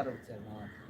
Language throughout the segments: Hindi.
তার উচ্চারণ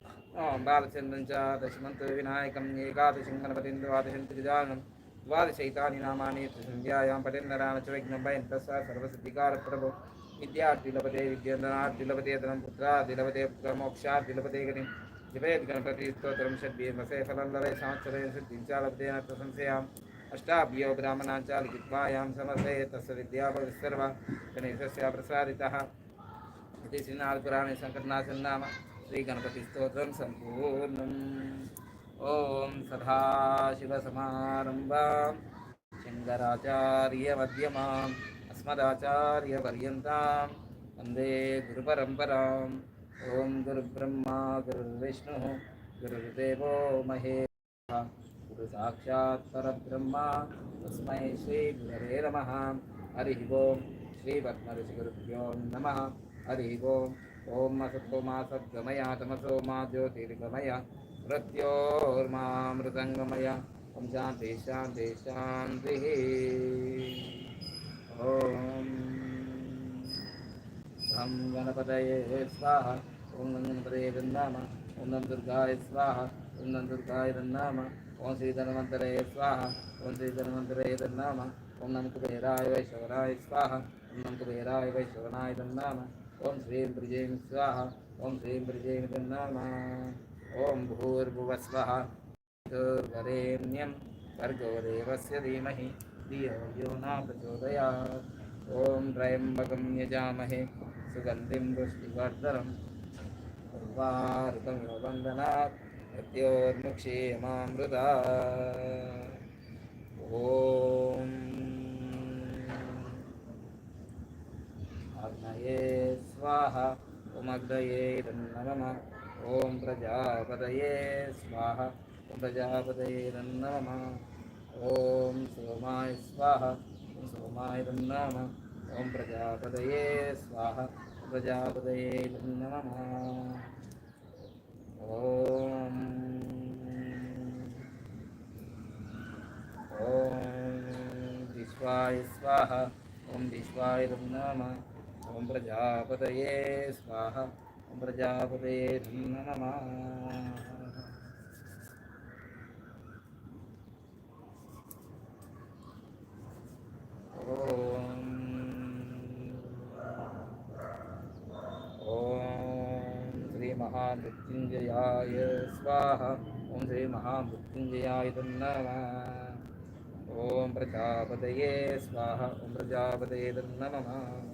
ओम बालचंद्रं च दशमन्त विनायकम् एकादशं गणपतिं द्वादशं त्रिजानं द्वादशैतानि नामानि त्रिसन्ध्यायां पटेन्द्राम च विघ्नं भयं तस्य सर्वसिद्धिकारप्रभो विद्यार्थिलभते विद्यन्दनार्थिलभते धनं पुत्रार्थिलभते पुत्रमोक्षार्थिलभते गतिं जपेत् गणपतिस्तोत्रं षड्भीर्मसे फलं लभे संवत्सरेण सिद्धिं च लभते न प्रशंसयाम्। अष्टाभ्यो ब्राह्मणां च लिखित्वायां समसे तस्य विद्याभविस्सर्व गणेशस्य प्रसादितः। इति श्रीनाथपुराणे सङ्कटनाशन्नाम श्रीगणपतिस्तोत्रं सम्पूर्णम्। ॐ सदाशिवसमारम्भां शङ्कराचार्यमध्यमाम् अस्मदाचार्यपर्यन्तां वंदे गुरुपरम्पराम्। ॐ गुरुब्रह्मा, गुरुर्विष्णुः, गुरुर्देवो महेश्वरः। गुरु साक्षात् परब्रह्मा। तस्मै श्रीगुरवे नमः। हरिः ओं श्रीपद्मऋषिगुरुभ्यो नमः। हरिः ओम्। ॐ असतो मा सद्गमय तमसो मा ज्योतिर्गमय मृत्योर्मामृतङ्गमय ॐ शान्ति शान्ति, शान्तिः। ॐ ॐ गणपतये स्वाहा, ॐ गणपतये तन्नाम ॐ नं दुर्गाय स्वाहा, ॐ नं दुर्गाय तन्नाम ॐ श्रीधन्वन्तरे स्वाहा, ॐ श्रीधन्वन्तरे तन्नाम ॐ नं कुबेराय वैश्वराय स्वाहा, ॐ नं कुबेराय वैश्वराय तन्नाम ॐ श्री ब्रजें स्वाहा, ओम श्री ब्रजें तन्नाम ॐ भूर्भुवस्वः। दुर्वरेण्यं भर्गो देवस्य धीमहि, धियो यो न प्रचोदयात्। ॐ त्र्यम्बकं यजामहे, सुगन्धिं पुष्टिवर्धनम् उर्वारुकमिव वन्दनात् मृत्योर्मुक्षीयमामृता ॐ अग्नये स्वाहा उमग्नये नमः ॐ प्रजापतये स्वाहा ॐ प्रजापतये नमः ॐ सोमाय स्वाहा ॐ सोमाय नमः ॐ प्रजापतये स्वाहा ॐ प्रजापतये नमः ॐ ॐ विश्वाय स्वाहा ॐ विश्वाय नमः ॐ प्रजापतये स्वाहा। ॐ प्रजापतये नमः। ॐ श्रीमहामृत्युञ्जयाय स्वाहा। ॐ श्रीमहामृत्युञ्जयाय नमः। ॐ प्रजापतये स्वाहा। ॐ प्रजापतये नमः।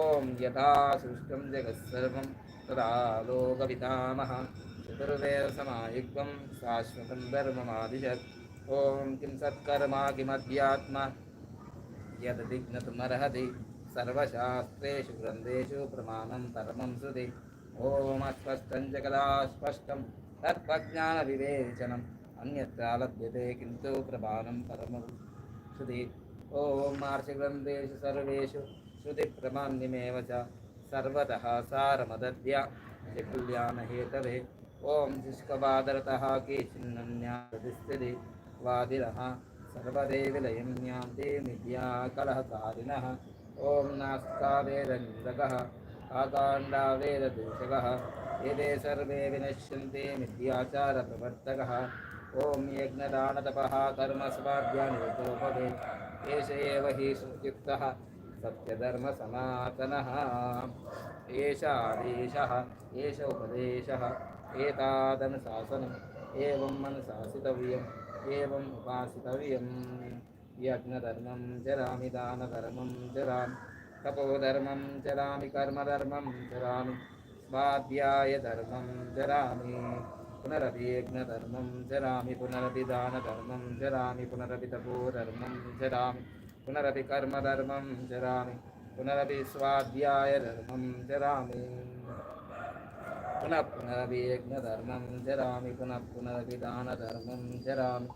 ఓం యథా సృష్టం జగత్సర్వం తదాలోకవితామహ చతుర్వేదసమాయుగ్మం శాశ్వతం ధర్మమాదిశత్. ఓం కిం సత్కర్మా కిమధ్యాత్మ యదతిజ్ఞతుమర్హతి సర్వశాస్త్రేషు గ్రంథేషు ప్రమాణం పరమం శృతి ఓం అస్పష్టం చ కదా స్పష్టం తత్వజ్ఞాన వివేచనం. అన్యత్ర లభ్యతే కింద ప్రమాణం పరమం శృతి ॐ मार्षग्रन्थेषु सर्वेषु श्रुतिप्रमाण्यमेव च सर्वतः सारमदद्य कल्याणहेतवे ॐ शुष्कवादरतः केचिन्नन्यादिस्थिति वादिरः सर्वदेविलयं यान्ति मिथ्याकलहकारिणः ॐ नास्तावेदनिन्दकः आकाण्डावेददूषकः, एते सर्वे विनश्यन्ति मिथ्याचारप्रवर्तकः। ॐ यज्ञदानतपः कर्मस्वाध्यानिरुपवे एष एव हि सुयुक्तः सत्यधर्मसनातनः एष आदेशः एष उपदेशः एतादनुशासनम् एवम् अनुशासितव्यम् एवम् उपासितव्यम् यज्ञधर्मं चरामि दानधर्मं चरामि तपोधर्मं चरामि कर्मधर्मं चरामि स्वाध्यायधर्मं चरामि पुनरपि यज्ञधर्मं चरामि पुनरपि दानधर्मं चरामि पुनरपि तपोधर्मं चरामि पुनरपि कर्मधर्मं चरामि पुनरपि स्वाध्यायधर्मं चरामि पुनः पुनरपि यज्ञधर्मं चरामि पुनः पुनरपि दानधर्मं चरामि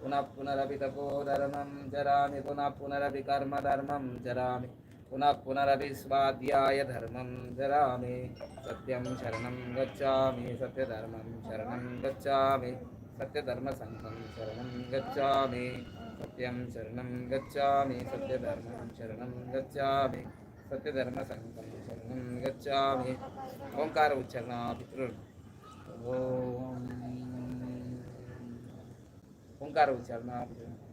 पुनः पुनरपि तपोधर्मं चरामि पुनः पुनरपि कर्मधर्मं चरामि पुनः पुनरपि स्वाध्यायधर्मं चरामि सत्यं शरणं गच्छामि। सत्यधर्मं शरणं गच्छामि। सत्यधर्मसङ्घं शरणं गच्छामि। सत्यं शरणं गच्छामि। सत्यधर्मं शरणं गच्छामि। सत्यधर्मसङ्घं शरणं गच्छामि। ओंकार उच्चारणा पितृ ओम ओंकार उच्चारणा पितृ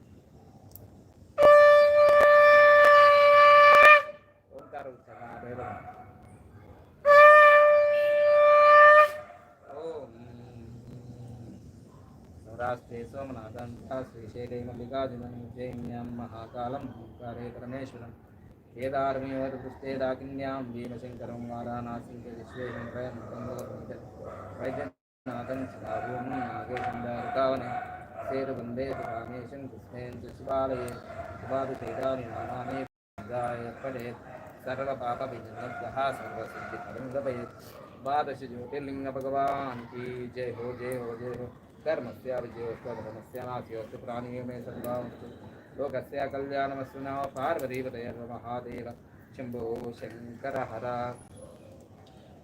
సౌరాష్ట్రే సోమనాథంతా శ్రీశైలే మల్లికార్జునం ఉజ్జయిన్యాం మహాకాలం ఓంకారే పరమేశ్వరం కేదారమేవృష్టే దాకిన్యాం భీమశంకరం వారాణాసింకే విశ్వేశంకరం వైద్యనాథం సదాభూమం నాగేశందారకావనే సేరు వందే రామేశం కృష్ణేంద్ర శివాలయే శివాది చైతాని నామానే పడే च शिवालये शिवादितेजानि नामानि गाय पठेत् सर्वपापविजनः सर्वसिद्धिकरं लभयेत् द्वादश ज्योतिर्लिंग भगवान की जय हो जय हो जय हो कर्मस्य विजयोस्तु धर्मस्य नास्योस्तु प्राणियों में सद्भावस्तु लोकस्य कल्याणमस्तु नमः पार्वतीपतये महादेव शम्भो शङ्कर हर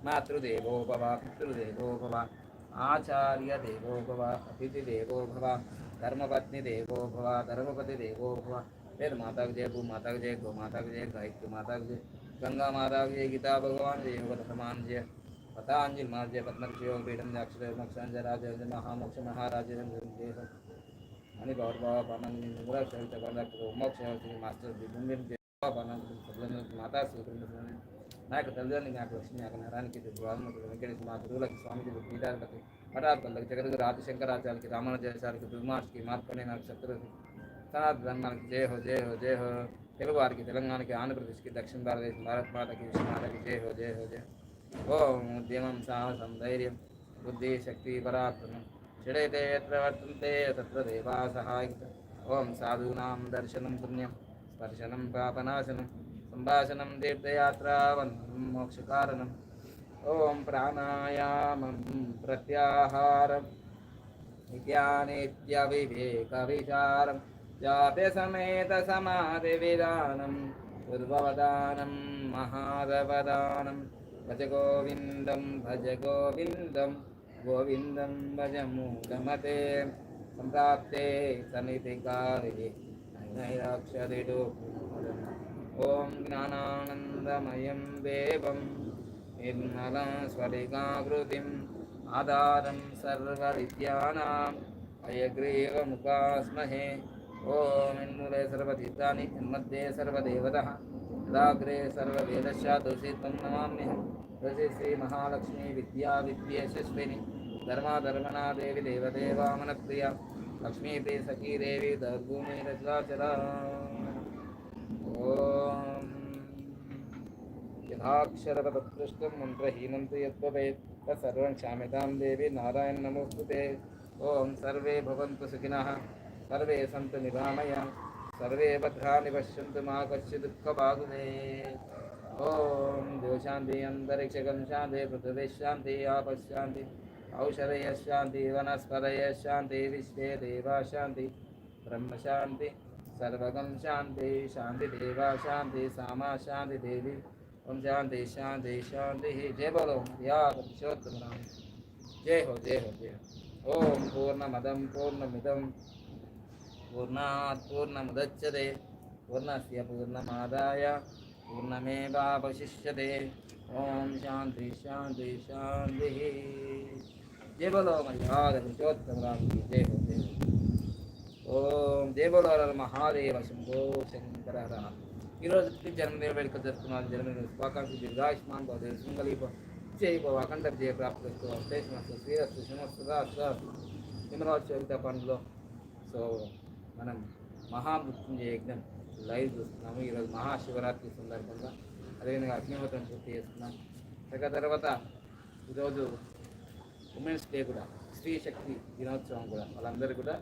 मातृदेवो भव पितृदेवो भव आचार्यदेवो भव अतिथिदेवो भव धर्मपत्नीदेवो भव धर्मपतिदेवो भव वेद माता की जय भू माता की जय गौ माता की जय गायत्री माता की जय गंगा माता की जय गीता भगवान जय वर्तमान जय पतांजलि माता जय पद्मर्षि योग पीठम अक्षर मोक्षांजय राज महामोक्ष महाराज जय आणि गौर बाबा पानंद मुगरा शहर चकंदा मोक्ष श्री मास्टर दिगुंबिर जय पानंद सबलन माता सुब्रह्मण्य నాయకు తల్లిదండ్రులు నాకు లక్ష్మి నాకు నరానికి ద్వారములకు వెంకటేశ్వర మా గురువులకి స్వామికి పీఠాలకు పటాత్మలకు జగద్గురు ఆదిశంకరాచార్యకి రామానుజాచార్యకి దుర్మార్కి మార్పనే నాకు శత్రువుకి సనాతన ధర్మానికి జయ హో జయ హో జయ హో తెలుగు వారికి తెలంగాణకి ఆంధ్రప్రదేశ్కి దక్షిణ భారతదేశం భారత్ మాతకి విశ్వమాతకి జయ హో జయ హో జయ ఓం ఉద్యమం సాహసం ధైర్యం బుద్ధి శక్తి పరాక్రమం షడైతే యత్ర వర్తంతే తత్ర దేవా సహాయక ఓం సాధూనాం దర్శనం పుణ్యం స్పర్శనం పాపనాశనం సంభాషణం తీర్థయాత్రా వందనం మోక్షకారణం ఓం ప్రాణాయామం ప్రత్యాహారం నిత్యానిత్యవివేకవిచారం జాప్యసమేత సమాధివిధానం जातसमेतसमाधिविधानं दुर्भवदानं महादवदानं भज गोविन्दं भज गोविन्दं गोविन्दं भज मूढमते सम्प्राप्ते समितिकारिणि नैराक्षरिडु ॐ ज्ञानानन्दमयं देवं निर्मलस्वरिकाकृतिम् आधारं सर्वविद्यानां अयग्रीवमुपास्महे ओम इन्मूले सर्वतीतानि इन्मध्ये सर्वदेवतः यदाग्रे सर्ववेदश्च तुलसी त्वं तुलसी श्रीमहालक्ष्मी विद्या धर्माधर्मणा देवी देवदेवामनप्रिया लक्ष्मीप्रिय सखी देवी दर्भूमि रज्वाचरा ॐ यथाक्षरपदत्कृष्टं मन्त्रहीनं यद्भवेत्, तत्सर्वं नारायण ॐ सर्वे भवन्तु सुखिनः। सर्वे सन्तु निरामया सर्वे भद्राणि पश्यन्तु मा कश्चित् दुःखभागुने ॐ देवशान्ति अन्तरिक्षगं शान्ति पृथिवी शान्ति आपशान्ति औषधयः शान्ति वनस्पतयः शान्ति विश्वे देवा शान्ति ब्रह्मशान्ति सर्वगं शान्ति शान्तिदेवा शान्ति सामा शान्ति देवी ओम शांति शांति शांति जय बोलो या पुरुषोत्तम राम जय हो जय हो जय हो ओम पूर्णमदं पूर्णमिदं పూర్ణాత్ పూర్ణముద్యతే పూర్ణస్ పూర్ణమాదాయ పూర్ణమేవాశిష్యే ఓం శాంతి శాంతి శాంతి జయ బలో మహాదోత్తమరాజు జయ జయ ఓం జయ బలో మహాదేవ శంభో శంకర ఈరోజు జన్మదిన వేడుక జరుపుకున్నాను జన్మదిన శుభాకాంక్షలు దీర్ఘాయుష్మాన్ భవదేవి సుంగలి చేయబో అఖండ జయ ప్రాప్తి చేసుకోవాలి. శ్రీరస్తు శ్రీరస్తు శ్రీమస్తు విమలవచ్చి పండుగలో సో మనం మహామృత్యుంజయ యజ్ఞం లైవ్ చూస్తున్నాము. ఈరోజు మహాశివరాత్రి సందర్భంగా అదేవిధంగా అగ్నిహోత్రం పూర్తి చేస్తున్నాం. ఇక తర్వాత ఈరోజు ఉమెన్స్ డే కూడా స్త్రీ శక్తి దినోత్సవం కూడా వాళ్ళందరూ కూడా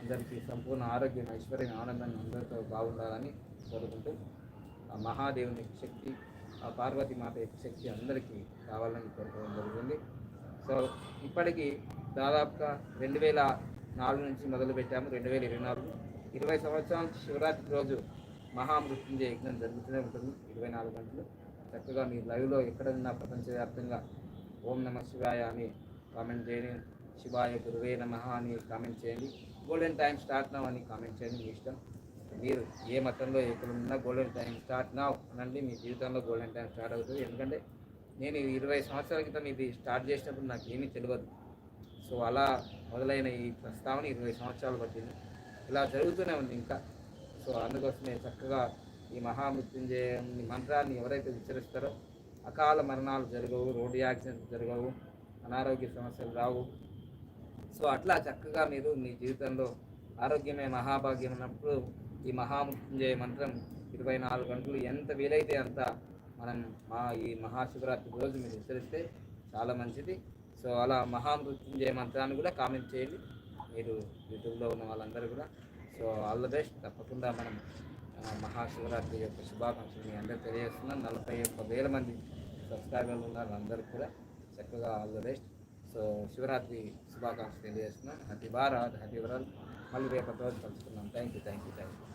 అందరికీ సంపూర్ణ ఆరోగ్యం ఐశ్వర్యం ఆనందాన్ని అందరితో బాగుండాలని కోరుకుంటూ ఆ మహాదేవుని శక్తి ఆ పార్వతి మాత యొక్క శక్తి అందరికీ కావాలని కోరుకోవడం జరుగుతుంది. సో ఇప్పటికీ దాదాపుగా రెండు వేల నాలుగు నుంచి మొదలు పెట్టాము. రెండు వేల ఇరవై నాలుగు. ఇరవై సంవత్సరాల శివరాత్రి రోజు మహామృత్యుంజయ యజ్ఞం జరుగుతూనే ఉంటుంది. ఇరవై నాలుగు గంటలు. చక్కగా మీ లైవ్లో ఎక్కడున్నా ప్రపంచవ్యాప్తంగా ఓం నమ శివాయ అని కామెంట్ చేయండి. శివాయ గురువే నమ అని కామెంట్ చేయండి. గోల్డెన్ టైం స్టార్ట్ నవ్ అని కామెంట్ చేయండి మీ ఇష్టం. మీరు ఏ మతంలో ఎక్కడ ఉన్నా గోల్డెన్ టైం స్టార్ట్ నవ్ అనండి. మీ జీవితంలో గోల్డెన్ టైం స్టార్ట్ అవుతుంది. ఎందుకంటే నేను ఇరవై సంవత్సరాల క్రితం ఇది స్టార్ట్ చేసినప్పుడు నాకు ఏమీ తెలియదు. సో అలా మొదలైన ఈ ప్రస్తావన ఇరవై సంవత్సరాలు పట్టింది. ఇలా జరుగుతూనే ఉంది ఇంకా. సో అందుకోసమే చక్కగా ఈ మహామృత్యుంజయ మంత్రాన్ని ఎవరైతే ఉచ్చరిస్తారో అకాల మరణాలు జరగవు రోడ్డు యాక్సిడెంట్స్ జరగవు అనారోగ్య సమస్యలు రావు. సో అట్లా చక్కగా మీరు మీ జీవితంలో ఆరోగ్యమే మహాభాగ్యం ఉన్నప్పుడు ఈ మహామృత్యుంజయ మంత్రం ఇరవై నాలుగు గంటలు ఎంత వీలైతే అంత మనం మా ఈ మహాశివరాత్రి రోజు మీరు ఉచ్చరిస్తే చాలా మంచిది. సో అలా మహామృత్యుంజయ మంత్రాన్ని కూడా కామెంట్ చేయండి. మీరు యూట్యూబ్లో ఉన్న వాళ్ళందరూ కూడా. So all the best. తప్పకుండా మనం మహాశివరాత్రి యొక్క శుభాకాంక్షలు మీ అందరూ తెలియజేస్తున్నాం. నలభై ఒక్క వేల మంది సబ్స్క్రైబర్లు ఉన్నారు అందరికీ కూడా. చక్కగా all the best. So Shivaratri శుభాకాంక్షలు తెలియజేస్తున్నాం. హ్యాపీ భారత్ హ్యాపీ వరల్ మళ్ళీ రేపటి రోజు కలుసుకున్నాం thank you thank you thank you